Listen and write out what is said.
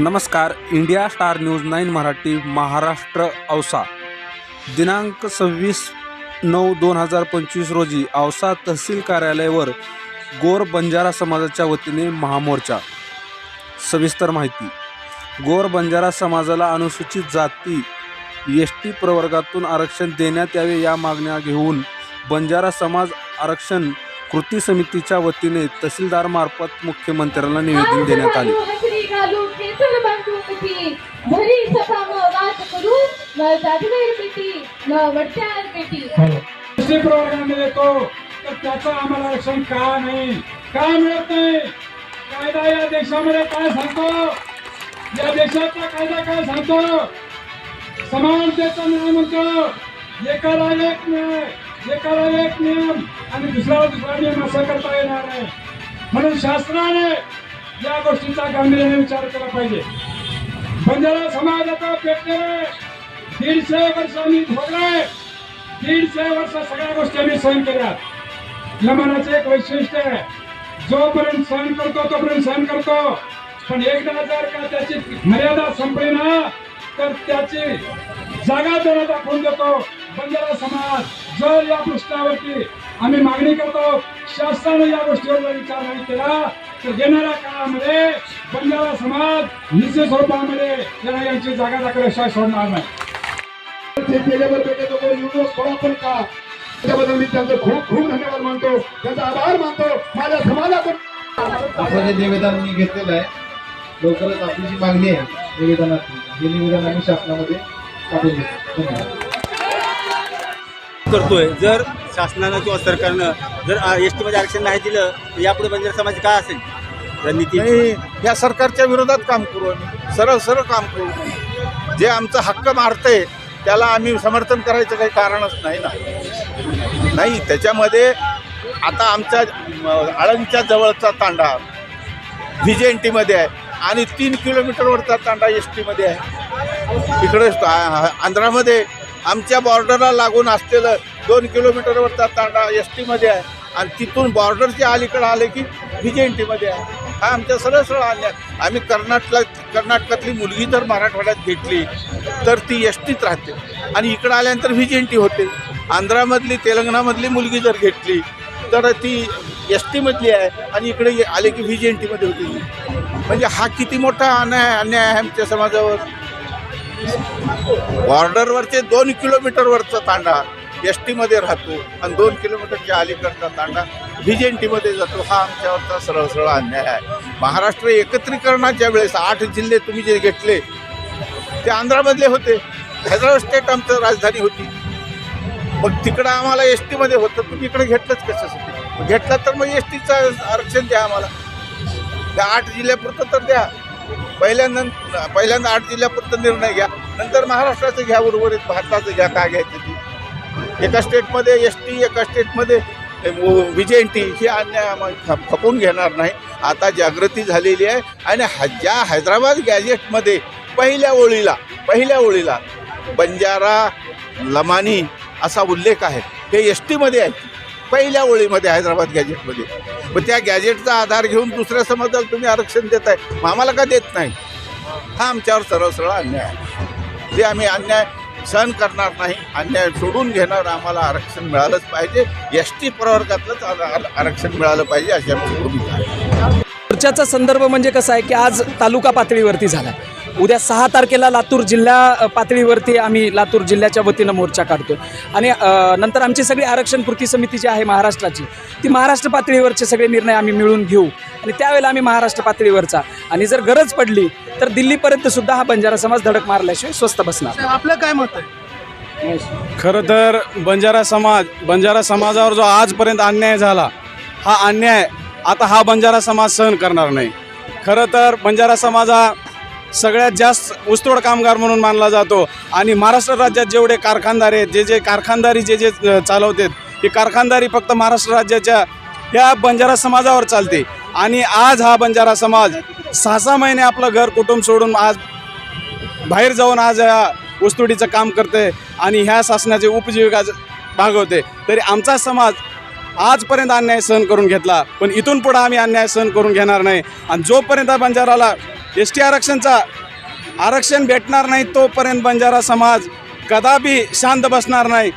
नमस्कार India star news nine Marathi Maharashtra Ausa. दिनांक सव्वीस नऊ दोन हजार पंचवीस रोजी औसा तहसील कार्यालयावर गोर बंजारा समाजाच्या वतीने महामोर्चा. सविस्तर माहिती. गोर बंजारा समाजाला अनुसूचित जाती एस टी प्रवर्गातून आरक्षण देण्यात यावे या मागण्या घेऊन बंजारा समाज आरक्षण कृती समितीच्या वतीने तहसीलदारमार्फत मुख्यमंत्र्यांना निवेदन देण्यात आले. बांधून भरी घरी सभा करू न जाधवेर पेटी न वडत्यार पेटी एसटी प्रोग्राम येतो तर त्याचं आम्हाला आरक्षण का नाही का मिळत नाही कायदा या देशामध्ये काय सांगतो या देशाचा कायदा काय सांगतो समानतेचा न्याय म्हणतो एकाला एक न्याय एकाला एक नियम आणि दुसऱ्याला दुसरा नियम असं करता येणार नाही म्हणून शासनाने या गोष्टीचा गांभीर्याने विचार केला पाहिजे। बंजारा समाजाचा पेटलेले दीडशे वर्ष आम्ही भोगले दीडशे वर्ष सगळ्या गोष्टी आम्ही सहन केल्या लमनाचं एक वैशिष्ट्य आहे. जोपर्यंत सहन करतो तोपर्यंत सहन करतो. पण एकदा जर का त्याची मर्यादा संपली ना तर त्याची जागा त्याला दाखवून देतो. बंजारा समाज जर या पृष्ठावरती. आम्ही मागणी करतो शासनाने या गोष्टीवर विचार नाही केला तर येणाऱ्या काळामध्ये बंजारा समाज निश्चित स्वरूपामध्ये याला यांची जागा दाखवल्याशिवाय सोडणार नाही. ते केल्यावर भेटत होतो युनो थोडा पण का? त्याबद्दल मी त्यांचं खूप खूप धन्यवाद मानतो. त्यांचा आभार मानतो. माझ्या समाजाकडून हे निवेदन मी घेतलेलं आहे लवकरच आपली जी मागणी आहे निवेदनाची. हे निवेदन आम्ही शासनामध्ये पाठवून देतो धन्यवाद. करतोय. जर शासनानं किंवा सरकारनं जर एस टीमध्ये आरक्षण नाही दिलं तर यापुढे बंजारा समाज काय असेल? रणनीती? नाही या सरकारच्या विरोधात काम करू आम्ही. सरळ सरळ काम करू. जे आमचं हक्क मारते त्याला आम्ही समर्थन करायचं काही कारणच नाही ना. नाही त्याच्यामध्ये आता आमच्या आळंदच्या जवळचा तांडा व्ही जे एन टीमध्ये आहे आणि तीन किलोमीटरवरचा तांडा एस टीमध्ये आहे. इकडे आंध्रामध्ये आमच्या बॉर्डरला लागून असलेलं दोन किलोमीटरवरचा तांडा एस टीमध्ये आहे. आणि तिथून बॉर्डरच्या अलीकडं आले की व्ही जे एन टीमध्ये आहे. हा आमच्या सरळ सरळ अन्याय आम्ही कर्नाटकला कर्नाटकातली मुलगी जर मराठवाड्यात घेतली तर ती एस टीत राहते. आणि इकडं आल्यानंतर व्ही जे एन टी होते. आंध्रामधली तेलंगणामधली मुलगी जर घेतली तर ती एस टीमधली आहे आणि इकडे आले की व्ही जे एन टीमध्ये होती. म्हणजे हा किती मोठा अन्याय अन्याय आहे आमच्या समाजावर. बॉर्डरवरचे दोन किलोमीटरवरचा तांडा एस टीमध्ये राहतो आणि दोन किलोमीटरच्या अलीकडचा तांडा व्ही जे एन टीमध्ये जातो. हा आमच्यावरचा सरळ सरळ अन्याय आहे. महाराष्ट्र एकत्रीकरणाच्या वेळेस आठ जिल्हे तुम्ही जे घेतले ते आंध्रामधले होते. हैदराबाद स्टेट आमचं राजधानी होती. मग तिकडं आम्हाला एस टीमध्ये होतं. तुम्ही इकडे घेतलंच कशासाठी? घेतलं तर मग एस टीचं आरक्षण द्या आम्हाला. त्या आठ जिल्ह्यापुरतं तर द्या. पहिल्यांदा पहिल्यांदा आठ जिल्ह्यापुरतं निर्णय घ्या. नंतर महाराष्ट्राचं घ्या उर्वरित भारताचं घ्या काय घ्यायचं ती. एका स्टेटमध्ये एस टी एका स्टेटमध्ये व्ही टी ही अन्याय आम्हाला खपून घेणार नाही. आता जागृती झालेली आहे आणि ह ज्या हैदराबाद गॅजेटमध्ये पहिल्या ओळीला पहिल्या ओळीला बंजारा लमानी असा उल्लेख आहे. हे एस टीमध्ये आहे पहिल्या ओळीमध्ये हैदराबाद गॅजेटमध्ये मग त्या गॅजेटचा आधार घेऊन दुसऱ्या समाजाला तुम्ही आरक्षण देताय. मग आम्हाला का देत नाही? हा आमच्यावर सरळ सरळ अन्याय आहे. ते आम्ही अन्याय सहन करणार नाही अन्याय सोडून घेणार आम्हाला आरक्षण मिळालंच पाहिजे. एस टी प्रवर्गातलंच आ- आरक्षण मिळालं पाहिजे अशी आमची भूमिका आहे. संदर्भ म्हणजे कसा आहे की आज तालुका पातळीवरती झाला उद्या सहा तारखेला लातूर जिल्हा पातळीवरती आम्ही लातूर जिल्ह्याच्या वतीनं मोर्चा काढतो आणि नंतर आमची सगळी आरक्षण कृती समिती जी आहे महाराष्ट्राची ती महाराष्ट्र पातळीवरचे सगळे निर्णय आम्ही मिळून घेऊ. आणि त्यावेळेला आम्ही महाराष्ट्र पातळीवरचा. आणि जर गरज पडली तर दिल्लीपर्यंत सुद्धा हा बंजारा समाज धडक मारल्याशिवाय स्वस्त बसणार. आपलं काय मत आहे? खरं तर बंजारा समाज बंजारा समाजावर जो आजपर्यंत अन्याय झाला हा अन्याय आता हा बंजारा समाज सहन करणार नाही. खरं तर बंजारा समाज हा सगळ्यात जास्त ऊसतोड कामगार म्हणून मानला जातो. आणि महाराष्ट्र राज्यात जेवढे कारखानदार आहेत जे जे कारखानदारी जे जे चालवतात ही कारखानदारी फक्त महाराष्ट्र राज्याच्या या बंजारा समाजावर चालते. आणि आज हा बंजारा समाज सहा सहा महिने आपलं घर कुटुंब सोडून आज बाहेर जाऊन आज या ऊसतोडीचं काम करते आणि ह्या शासनाचे उपजीविका भागवते. तरी आमचा समाज आजपर्यंत अन्याय सहन करून घेतला पण इथून पुढं आम्ही अन्याय सहन करून घेणार नाही. आणि जोपर्यंत बंजाराला एस टी आरक्षणचा आरक्षण भेटणार नाही तोपर्यंत बंजारा समाज कदापि शांत बसणार नाही.